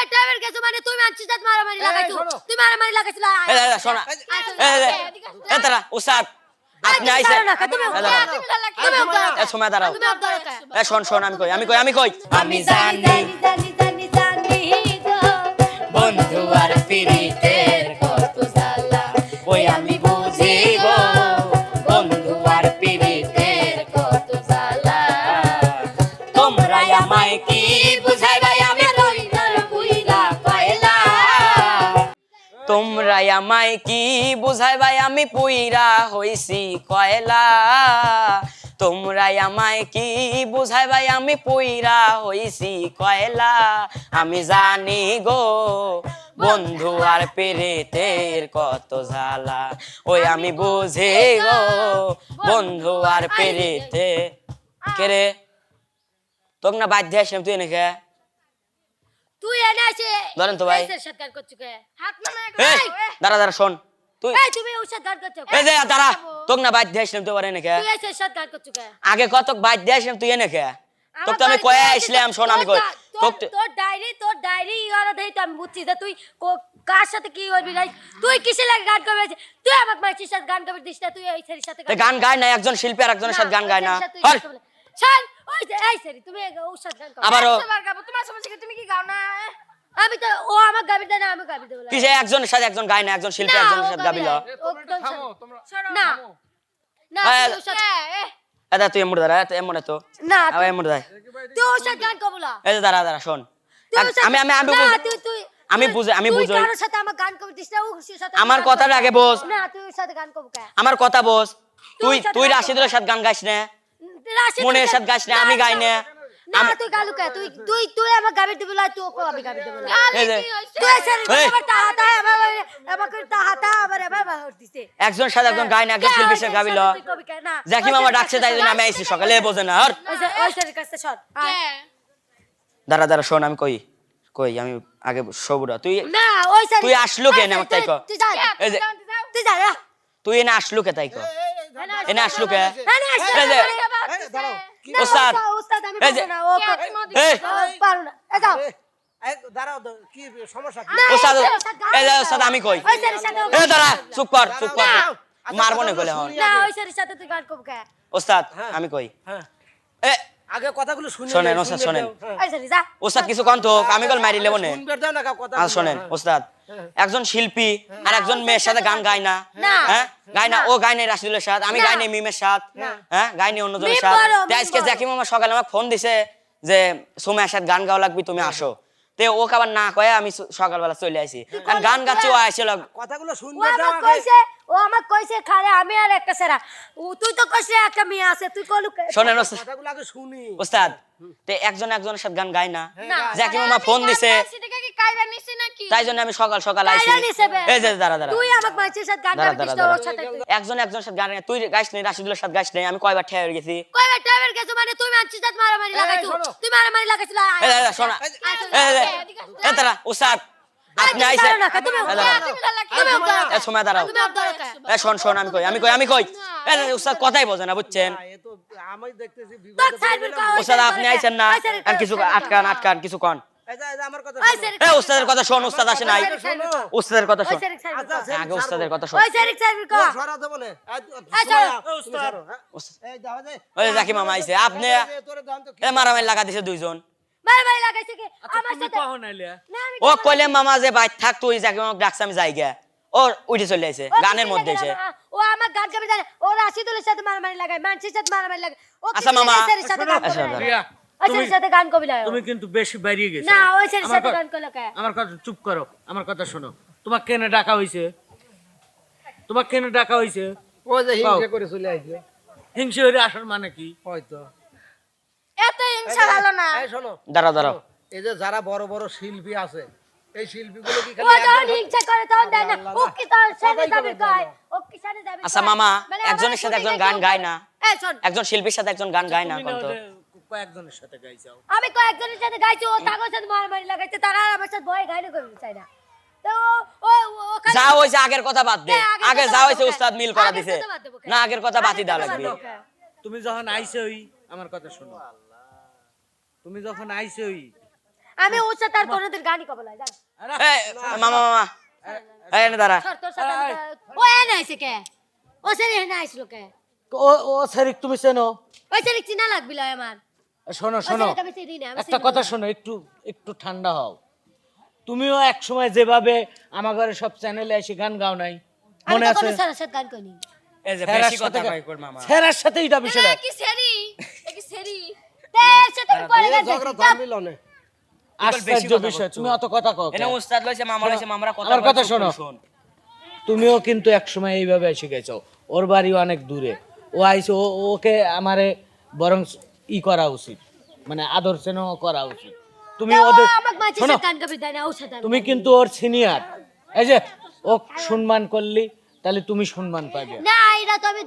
কয়বার টাইবার গেছো মানে তুমি আনছিস তাত মারামারি লাগাইছো। তুই মারামারি লাগাইছিল? এই, এই, শোনা। এই, এই, তারা উস্তাদ আপনি তুমি। তুমি এই, সময় দাঁড়াও তুমি এই, শোন শোন আমি কই আমি কই আমি কই। আমি জানি জানি। জানি জানি গো। বন্ধু আর পিরিতের কত জ্বালা। ওই আমি বুঝি বন্ধু আর পিরিতের কত জ্বালা। তোমরা আমায় কি বুঝাইবাই তোমরা আমায় কি বুঝাইবাই আমি পুইরা হইছি কয়লা। তোমরা আমায় কি বুঝাইবাই আমি পুইরা হইছি কয়লা। আমি জানি গো বন্ধু আর পেরেতের কত জ্বালা। ওই আমি বুঝে গো বন্ধু আর পেরেতে কে রে? তোকে না বাধ্য আসলাম তুই নাকি তুই এনে আছে ধরেন তো ভাই। এসের সাথে কে? হাত না এই দাঁড়া দাঁড়া শোন। তুই এই তুমি এই যে দাঁড়া তোকে না আসলাম তুই পারে তুই কে? আগে কত বাদ দিয়ে তুই এনে কে? তোকে তো আমি কয়ে আসলাম শোন আমি কই। তোকে তোর ডায়েরি তোর ডায়েরি ইয়ারা দেই তো আমি বুঝছি যে তুই কার সাথে কি করবি তুই কিসে লাগে গান করবি তুই আমাকে মাইছিস সাথে গান করবি দিস না তুই এই সাথে গান গায় না একজন শিল্পী আর একজনের সাথে গান গায় না। হল! শান ওই যে এই ছেলে তুমি সাথে গান করো। আবারও। তোমার সমস্যা কি? তুমি কি গাও না? আমি তো ও আমার গাবি দেয় না আমি গাবি দেবো না। কিসে? একজনের সাথে একজন গায় না একজন শিল্পী একজনের সাথে গাবি গাবিল না। এ, ও তোমরা একটু তোর থামো, তোমরা- না না তুই এটা তুই এমন দাঁড়া এমন তো। না আবার এমন দাঁড়া তুই গান না এই যে দাঁড়া দাঁড়া শোন। আমি আমি আমি না, তুই তুই আমি বুঝে- আমি। কারোর সাথে আমার গান না ওর সাথে আমার কথাটা আগে বোঝ। না তুই ওর সাথে গান করব কে? আমার কথা বোঝ। তুই তুই রাশিদুলের সাথে গান গাইছ না। রাশিদ মনের ওর না আমি গাই না। না আমি- তুই গালু কে? তুই তুই তুই আমার গাবি দিবি না তুই ওকে আমি গাবি দেবো না। এই যে, তুই এসে এই। আমার আমার আমাকে তাহাতা আমার এবার বাহর দিছে। একজন সাথে একজন গায় না একজন না জ্যাকি মামা ডাকছে তাই জন্য আমি আইছি সকালে বোঝে না আর? ওই যে কাছে শট দাঁড়া দাঁড়া শোন আমি কই কই আমি আগে সবুরা তুই না ওই তুই আসলো কেন আমার তাই ক? তুই যা তুই যা যা। তুই এনে আসলু কে তাই কো? আসলু কে? না না আসলে দাঁড়াও, ওস্তাদ। ওস্তাদ আমি পারব না ও না। এ যাও। দাঁড়াও, কি সমস্যা? কি? না, ওস্তাদ আমি কই? এ দাঁড়া চুপ কর চুপ কর। মারবো না কইলে হন না ওই সাথে তুই গান করবি ওস্তাদ হ্যাঁ। আমি কই? হ্যাঁ, এ আগে কথাগুলো শুনে শোনেন, ওস্তাদ, শোনেন। হ্যাঁ। ওস্তাদ কিছু কন তো আমি কল মারি লেবো নে শুনবে দাও না কথা আর শোনেন ওস্তাদ একজন শিল্পী আর একজন মেয়ের সাথে গান গায় না। হ্যাঁ? গায় না ও গায় নাই রাশিদুলের সাথে আমি। গাই নাই মিমের সাথে। হ্যাঁ? গাই নাই অন্যজনের সাথে। তাই আজকে। জ্যাকি মামা সকালে আমাকে ফোন দিছে যে সুমাইয়ের সাথে গান গাওয়া লাগবি তুমি আসো। তে ও আবার না কয়ে আমি সকালবেলা চলে আসি কারণ গান গাচ্ছে ও আসছিল কথাগুলো ও শুনবে কইছে ও আমাকে কইছে খারে আমি আর একটা সেরা। তুই তো কইছিস একটা মেয়ে আছে তুই কলু শোনেন কথাগুলো আগে শুনি। ওস্তাদ তে একজন একজনের সাথে গান গায় না। না। মামা ফোন দিছে সেটাকে কি কায়দা নিছি নাকি? তাই জন্য আমি সকাল সকাল আইছি। এই যে দাঁড়া দাঁড়া। তুই আমাকে মাইছিস সাথে গান ওর সাথে তুই একজন সাথে গান তুই গাইস নাই রাশিদুলের সাথে গাইস নাই আমি কয়বার ঠেয়ে হয়ে গেছি। কয়বার টাইবার গেছো মানে? তুই আনছিস সাথে মারামারি লাগাইছো। তুই মারামারি লাগাইছিস এই দাঁড়া, শোনা। এই দাঁড়া উস্তাদ। আপনি আইছেন সময় দাঁড়াও। শোন শোন আমি কই আমি কই আমি কই। উস্তাদ কথাই বোঝে না বুঝছেন। উস্তাদ আপনি আইছেন না। আর কিছু আটকান আটকান কিছু কন উস্তাদের কথা শোন উস্তাদ আসে নাই। উস্তাদের কথা শোন। আগে উস্তাদের কথা শোন। ওই হ্যাঁ? জাকি মামা আইছে আপনি কি? এ মারামারি লাগা দিছে দুইজন। লাগাইছে কি? আচ্ছা, আমার তুমি সাথে না আমি ও কইলে মামা যে বাইর থাক তুই মামা ডাকছে আমি যাই গিয়া ও উঠে চলে আইছে গানের মধ্যে এসে ও আমার গান গাবে জানে। ও রাশিদুলের সাথে মারামারি লাগায় মানসির সাথে মারামারি লাগায়। ও আচ্ছা, মামা। সেরের সাথে গান আচ্ছা, ওই তুমি সাথে গান কিন্তু বেশি বেরিয়ে গেছো। না ওই আমার সাথে কথা- গান কে? আমার কথা চুপ করো আমার কথা শোনো। তোমার কেনে ডাকা হইছে? তোমার কেনে ডাকা হইছে? ও যে হিংসে। করে চলে আইছে, হিংসে হইরে আসার মানে কি? হয়তো। এত হিংসা ভালো না। এই, শোনো, দাঁড়াও দাঁড়াও। এই যে যারা বড় বড় শিল্পী আছে এই শিল্পীগুলো কি খালি একজন- হিংসা করে তখন দেয় না। ও কি তোর সাথে যাবে কয়? ও কি সাথে যাবে আচ্ছা মামা একজনের সাথে একজন গান গায় না। এই শোন। একজন শিল্পীর সাথে একজন গান গায় না কোন তো কয়েকজনের সাথে গাইছাও আমি কয়েকজনের সাথে গাইছি ও তাগর সাথে মারামারি লাগাইছে তারা আমার সাথে ভয় গাইলে করতে চাই না। তো ও- ও ও ওখানে- যা হইছে আগের কথা বাদ দে। হ্যাঁ, আগে যা হইছে উস্তাদ মিল করা দিছে। না আগের কথা বাতি দেওয়া লাগবে। তুমি যখন আইছই আমার কথা শোনো। তুমি যখন আইছই আমি ওর সাথে আর কোনোদিন গানই কবো না জান এই, মামা মামা। এই এনে দাঁড়া। সর আমি ও এনে আইছে কে? ও সেরি এনে আইছিল কে? ও ও শারিক তুমি চেনো? ওই সেরি চিনা লাগবিল আমার। শোনো শোনো। আমি আমি একটা কথা। শোনো একটু একটু ঠান্ডা হও। তুমিও এক সময় যেভাবে আমার ঘরে সব চ্যানেলে এসে গান গাও নাই মনে আছে? কোনো সারা সাথে গান করিনি। এই যে বেশি কথা কই মামা। স্যারের সাথে এটা বিষয়টা কি সেরি? এ কি সেরি? তের সাথে আমি পরে গান ঝগড়া গাইছি। থামিল অনে আশ্চর্য বিষয় তুমি অত কথা কও উস্তাদ লইছে মামা লইছে মামরা কথা আমার কথা শোনো। তুমিও কিন্তু এক সময় এইভাবে এসে গেছো। ওর বাড়ি অনেক দূরে। ও আইসে ও ওকে আমারে বরং ই করা উচিত। মানে আদর স্নেহ করা উচিত। তুমি ওদের তুমি কিন্তু ওর সিনিয়র এই যে ও সম্মান করলি তাহলে তুমি সম্মান পাবে। না এটা তো আমি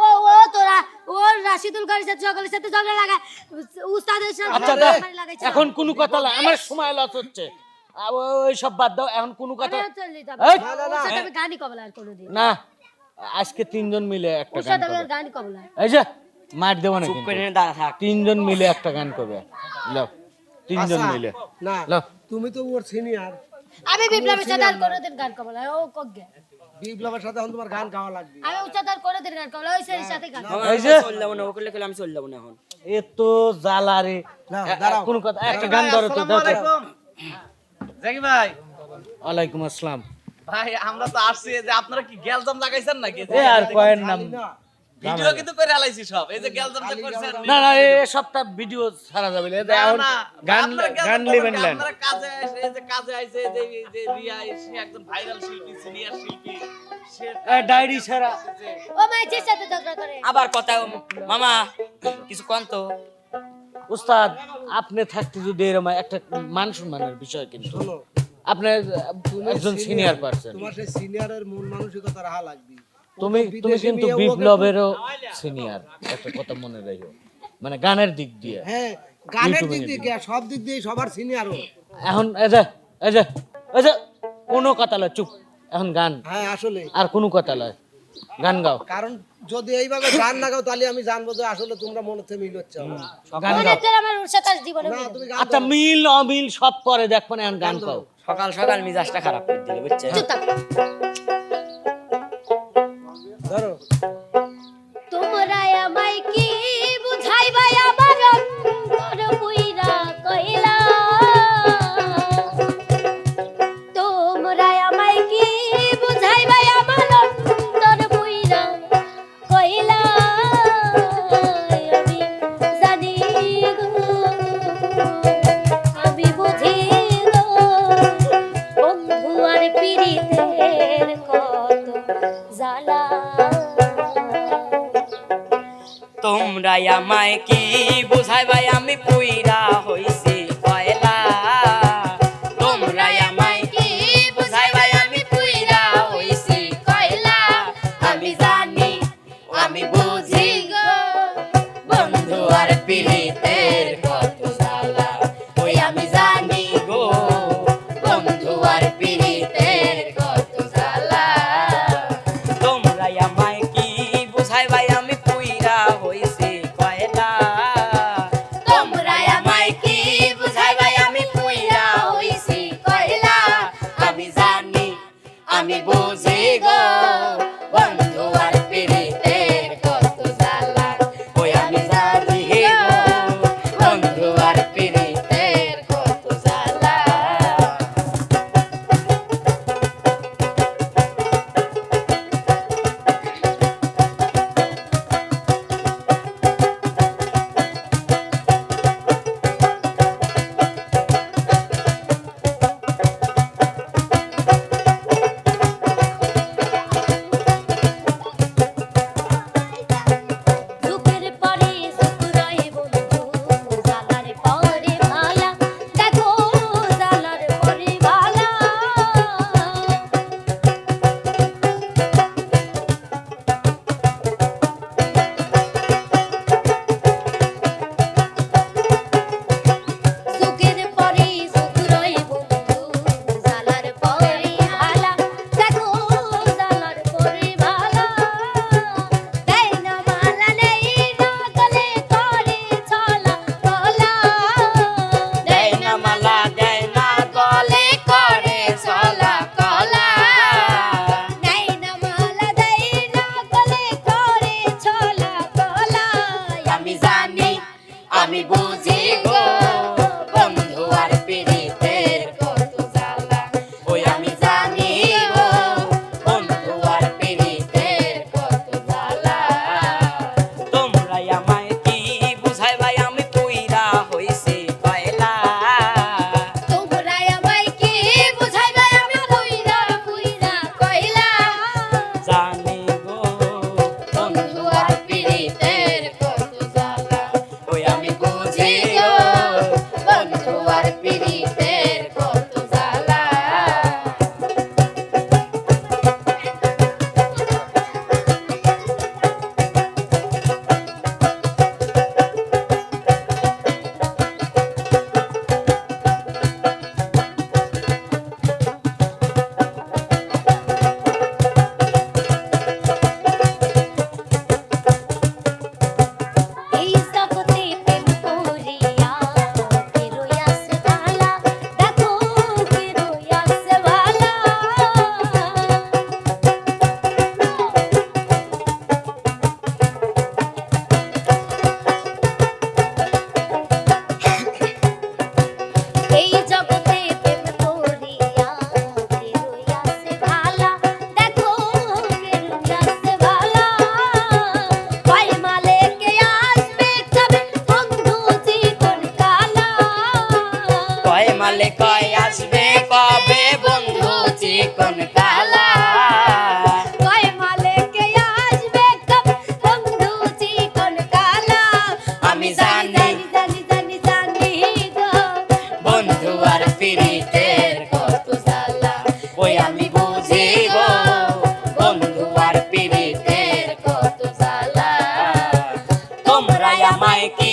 ও ও তোরা ও রাশিদুল গাড়ির সাথে সকালের সাথে ঝগড়া লাগা উস্তাদের সাথে আচ্ছা। এখন কোনো কথা না আমার সময় লস হচ্ছে। ওই সব বাদ দাও এখন কোনো কথা গানই কবো না আর কোনোদিন। না আজকে তিনজন মিলে একটা গান করবে। এই যে মার দেবো না চুপ করে দাঁড়া থাক। তিনজন মিলে একটা গান করবে। লো তিনজন আচ্ছা, মিলে। না লো তুমি তো ওর সিনিয়র আমি বিপ্লবের সাথে আর কোনোদিন গান কবো না, ও কগ্গে। বিপ্লবের সাথে এখন তোমার গান গাওয়া লাগবে। আমি উচ্চতর করে গান ওই ছেলের সাথে গান। ওই যে- চলে যাব না, ও করলে করলে আমি চলে যাব না এখন। এ তো জ্বালা রে। কোনো কথা? একটা গান ধরো তো দাও। জাকি ভাই। ওয়ালাইকুম আসসালাম। ভাই আমরা তো আসছি যে আপনারা কি গ্যালজাম লাগাইছেন নাকি? এ আর কয়েন নাম। না। ভিডিও কিন্তু করে আলাইছি সব। এই যে গ্যালজাম যে করছেন না না এ সপ্তাহ ভিডিও ছাড়া যাবে না। এই যে না, এখন গান গান লিবেন কি? আপনারা কাজে আইসে এই যে কাজে আইসে যে যে রিয়া সে একজন ভাইরাল শিল্পী সিনিয়র শিল্পী ডায়েরি ছাড়া। ও মাইজের সাথে ঝগড়া করে। আবার কথা মামা কিছু কন তো? উস্তাদ আপনি থাকতে যদি এরকম একটা মান সম্মানের বিষয় কিন্তু। আপনি একজন সিনিয়র পারসন তোমার সেই সিনিয়রের মন মানসিকতা রাখা লাগবে। তুমি তুমি কিন্তু বিপ্লবেরও সিনিয়র একটা কথা মনে রাখো। মানে গানের দিক দিয়ে। হ্যাঁ গানের দিক দিয়ে সব দিক দিয়ে সবার সিনিয়র এখন কোনো কথা লয় চুপ। এখন গান। হ্যাঁ আসলে। আর কোনো কথা লয়। গান গাও। কারণ যদি এইভাবে গান না গাও তাহলে আমি জানব যে আসলে তোমরা মনে থেকে মিল হচ্ছে গান গাও। হচ্ছে আচ্ছা মিল অমিল সব পরে দেখব না এখন গান গাও। সকাল সকাল মিজাজটা খারাপ করে দিলে বুঝছে? চুপ তাই মালে কয় আসবে কবে বন্ধু চিকন কালা? আমি জানি জানি জানি জানি বন্ধু আর ফিরিতে কত জ্বালা। ওই আমি বুঝি গো বন্ধু আর ফিরিতে কত জ্বালা। তোমরা আমায় কি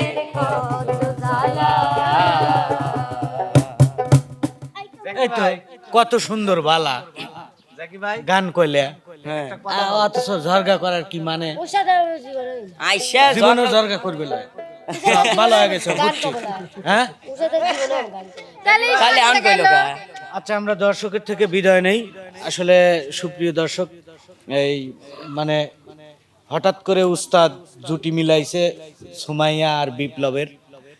এই তো কত সুন্দর বালা। গান কইলে। হ্যাঁ। অথচ ঝরগা করার কি মানে? জীবনে ঝরগা করবে ভালো হয়ে গেছে বুঝছি হ্যাঁ? আচ্ছা আমরা দর্শকের থেকে বিদায় নেই। আসলে সুপ্রিয় দর্শক এই মানে হঠাৎ করে উস্তাদ জুটি মিলাইছে সুমাইয়া আর বিপ্লবের।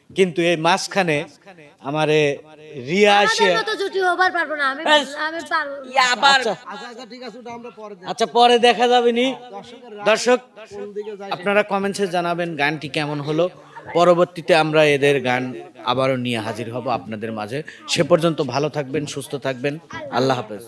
কিন্তু এই মাঝখানে আমারে রিয়া আসে হবার পারব না আমি আমি পারব ইয়া আবার আচ্ছা আচ্ছা ঠিক আছে ওটা আমরা পরে আচ্ছা পরে দেখা যাবে নি। দর্শক আপনারা কমেন্টসে জানাবেন গানটি কেমন হলো। পরবর্তীতে আমরা এদের গান আবারও নিয়ে হাজির হব আপনাদের মাঝে। সে পর্যন্ত ভালো থাকবেন সুস্থ থাকবেন। আল্লাহ হাফেজ।